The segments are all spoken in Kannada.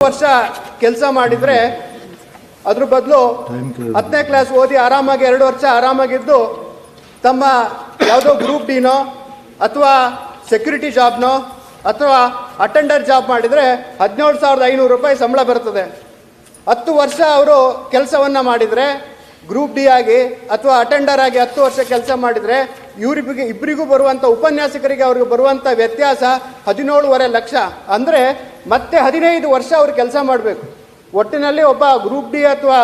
ವರ್ಷ ಕೆಲಸ ಮಾಡಿದ್ರೆ ಅದ್ರ ಬದಲು ಹತ್ತನೇ ಕ್ಲಾಸ್ ಓದಿ ಆರಾಮಾಗಿ ಎರಡು ವರ್ಷ ಆರಾಮಾಗಿದ್ದು ತಮ್ಮ ಯಾವುದೋ ಗ್ರೂಪ್ ಡಿನೋ ಅಥವಾ ಸೆಕ್ಯೂರಿಟಿ ಜಾಬ್ನೋ ಅಥವಾ ಅಟೆಂಡರ್ ಜಾಬ್ ಮಾಡಿದರೆ ಹದಿನೇಳು ಸಾವಿರದ ಐನೂರು ರೂಪಾಯಿ ಸಂಬಳ ಬರ್ತದೆ. ಹತ್ತು ವರ್ಷ ಅವರು ಕೆಲಸವನ್ನು ಮಾಡಿದರೆ ಗ್ರೂಪ್ ಡಿ ಆಗಿ ಅಥವಾ ಅಟೆಂಡರ್ ಆಗಿ ಹತ್ತು ವರ್ಷ ಕೆಲಸ ಮಾಡಿದರೆ ಇವರಿಬ್ಬರಿಗೆ ಇಬ್ಬರಿಗೂ ಬರುವಂಥ ಉಪನ್ಯಾಸಕರಿಗೆ ಅವ್ರಿಗೆ ಬರುವಂಥ ವ್ಯತ್ಯಾಸ ಹದಿನೇಳುವರೆ ಲಕ್ಷ. ಅಂದರೆ ಮತ್ತೆ ಹದಿನೈದು ವರ್ಷ ಅವ್ರು ಕೆಲಸ ಮಾಡಬೇಕು. ಒಟ್ಟಿನಲ್ಲಿ ಒಬ್ಬ ಗ್ರೂಪ್ ಡಿ ಅಥವಾ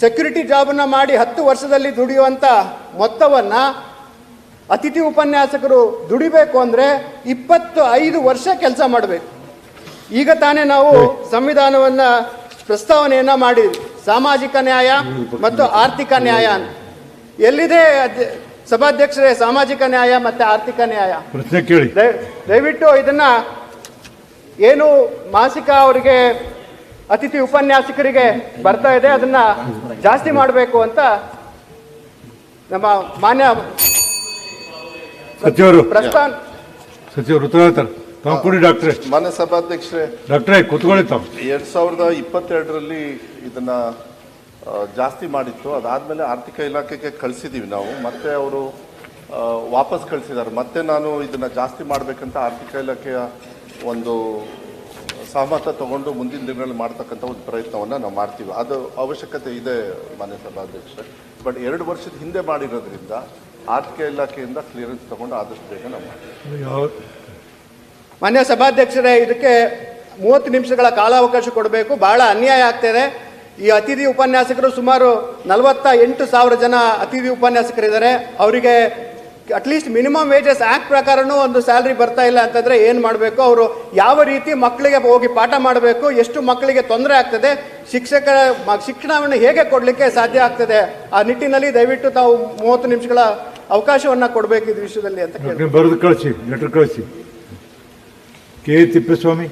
ಸೆಕ್ಯೂರಿಟಿ ಜಾಬನ್ನು ಮಾಡಿ ಹತ್ತು ವರ್ಷದಲ್ಲಿ ದುಡಿಯುವಂಥ ಮೊತ್ತವನ್ನು ಅತಿಥಿ ಉಪನ್ಯಾಸಕರು ದುಡಿಬೇಕು ಅಂದರೆ ಇಪ್ಪತ್ತು ಐದು ವರ್ಷ ಕೆಲಸ ಮಾಡಬೇಕು. ಈಗ ತಾನೇ ನಾವು ಸಂವಿಧಾನವನ್ನು ಪ್ರಸ್ತಾವನೆಯನ್ನು ಮಾಡಿದ್ವಿ. ಸಾಮಾಜಿಕ ನ್ಯಾಯ ಮತ್ತು ಆರ್ಥಿಕ ನ್ಯಾಯ ಅಂತ. ಎಲ್ಲಿದೆ ಸಭಾಧ್ಯಕ್ಷರೇ ಸಾಮಾಜಿಕ ನ್ಯಾಯ ಮತ್ತೆ ಆರ್ಥಿಕ ನ್ಯಾಯ. ಪ್ರಶ್ನೆ ಕೇಳಿ. ದಯ- ದಯವಿಟ್ಟು ಇದನ್ನ ಏನು ಮಾಸಿಕ ಅವರಿಗೆ ಅತಿಥಿ ಉಪನ್ಯಾಸಕರಿಗೆ ಬರ್ತಾ ಇದೆ ಅದನ್ನ ಜಾಸ್ತಿ ಮಾಡಬೇಕು ಅಂತ ನಮ್ಮ ಮಾನ್ಯ ಸಚಿವರು. ಪ್ರಸ್ತಾನ ಸಚಿವರು ತಾವು ಕೊಡಿ ಡಾಕ್ಟ್ರೆ. ಮಾನ್ಯ ಸಭಾಧ್ಯಕ್ಷರೇ. ಡಾಕ್ಟ್ರೆ ಕೂತ್ಕೊಳ್ಳಿ ತಾವು. ಎರಡ್ ಸಾವಿರದ ಇಪ್ಪತ್ತೆರಡರಲ್ಲಿ ಇದನ್ನ ಜಾಸ್ತಿ ಮಾಡಿತ್ತು. ಅದಾದಮೇಲೆ ಆರ್ಥಿಕ ಇಲಾಖೆಗೆ ಕಳಿಸಿದ್ದೀವಿ ನಾವು. ಮತ್ತೆ ಅವರು ವಾಪಸ್ ಕಳಿಸಿದ್ದಾರೆ ಮತ್ತೆ ನಾನು ಇದನ್ನು ಜಾಸ್ತಿ ಮಾಡಬೇಕಂತ ಆರ್ಥಿಕ ಇಲಾಖೆಯ ಒಂದು ಸಹಮತ ತಗೊಂಡು ಮುಂದಿನ ದಿನಗಳಲ್ಲಿ ಮಾಡ್ತಕ್ಕಂಥ ಒಂದು ಪ್ರಯತ್ನವನ್ನು ನಾವು ಮಾಡ್ತೀವಿ. ಅದು ಅವಶ್ಯಕತೆ ಇದೆ ಮಾನ್ಯ ಸಭಾಧ್ಯಕ್ಷ ಬಟ್ ಎರಡು ವರ್ಷದ ಹಿಂದೆ ಮಾಡಿರೋದ್ರಿಂದ ಆರ್ಥಿಕ ಇಲಾಖೆಯಿಂದ ಕ್ಲಿಯರೆನ್ಸ್ ತಗೊಂಡು ಆದಷ್ಟು ಬೇಗ ನಾವು ಮಾಡ್ತೀವಿ. ಮಾನ್ಯ ಸಭಾಧ್ಯಕ್ಷರೇ, ಇದಕ್ಕೆ ಮೂವತ್ತು ನಿಮಿಷಗಳ ಕಾಲಾವಕಾಶ ಕೊಡಬೇಕು. ಬಹಳ ಅನ್ಯಾಯ ಆಗ್ತಿದೆ ಈ ಅತಿಥಿ ಉಪನ್ಯಾಸಕರು ಸುಮಾರು ನಲವತ್ತ ಎಂಟು ಸಾವಿರ ಜನ ಅತಿಥಿ ಉಪನ್ಯಾಸಕರಿದ್ದಾರೆ. ಅವರಿಗೆ at least minimum wages act ಪ್ರಕಾರನೂ ಒಂದು ಸ್ಯಾಲ್ರಿ ಬರ್ತಾ ಇಲ್ಲ ಅಂತಂದರೆ ಏನು ಮಾಡಬೇಕು? ಅವರು ಯಾವ ರೀತಿ ಮಕ್ಕಳಿಗೆ ಹೋಗಿ ಪಾಠ ಮಾಡಬೇಕು? ಎಷ್ಟು ಮಕ್ಕಳಿಗೆ ತೊಂದರೆ ಆಗ್ತದೆ? ಶಿಕ್ಷಕರ ಶಿಕ್ಷಣವನ್ನು ಹೇಗೆ ಕೊಡಲಿಕ್ಕೆ ಸಾಧ್ಯ ಆಗ್ತದೆ? ಆ ನಿಟ್ಟಿನಲ್ಲಿ ದಯವಿಟ್ಟು ತಾವು ಮೂವತ್ತು ನಿಮಿಷಗಳ ಅವಕಾಶವನ್ನು ಕೊಡಬೇಕು ಇದು ವಿಷಯದಲ್ಲಿ ಅಂತ ಕೇಳಿ ಬರೆದು ಕಳಿಸಿ ಲೆಟರ್ ಕಳಿಸಿ. ಕೆ. ತಿಪ್ಪೇಸ್ವಾಮಿ.